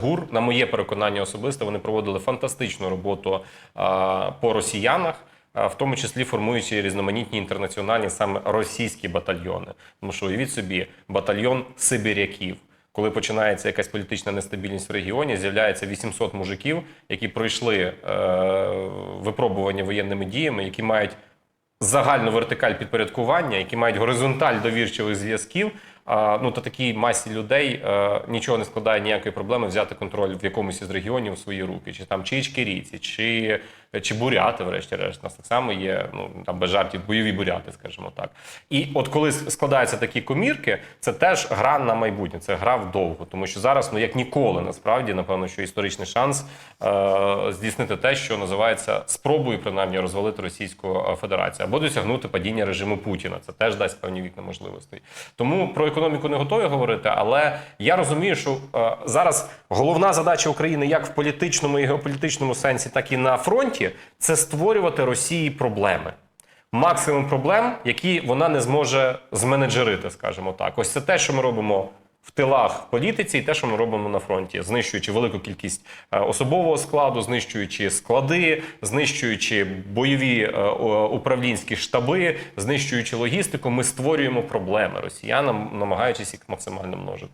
ГУР, на моє переконання особисто, вони проводили фантастичну роботу по росіянах. В тому числі формуючи різноманітні інтернаціональні саме російські батальйони. Тому що уявіть собі, батальйон сибіряків. Коли починається якась політична нестабільність в регіоні, з'являється 800 мужиків, які пройшли е, випробування воєнними діями, які мають загальну вертикаль підпорядкування, які мають горизонталь довірчивих зв'язків. Ну та такій масі людей е, нічого не складає ніякої проблеми взяти контроль в якомусь із регіонів у свої руки, чи там чи Ічкеріці, чи, чи буряти, врешті-решт. Нас так само є ну там без жартів бойові буряти, скажімо так. І от коли складаються такі комірки, це теж гра на майбутнє, це гра вдовго, тому що зараз, ну як ніколи, насправді, напевно, що історичний шанс е, здійснити те, що називається спробою принаймні розвалити Російську е, Федерацію або досягнути падіння режиму Путіна. Це теж дасть певні вікна можливостей. Тому про економіку не готові говорити, але я розумію, що е, зараз головна задача України як в політичному і геополітичному сенсі, так і на фронті це створювати Росії проблеми. Максимум проблем, які вона не зможе зменеджерити, скажімо так. Ось це те, що ми робимо в тилах політиці, і те, що ми робимо на фронті, знищуючи велику кількість е, особового складу, знищуючи склади, знищуючи бойові е, управлінські штаби, знищуючи логістику, ми створюємо проблеми росіянам, намагаючись їх максимально множити.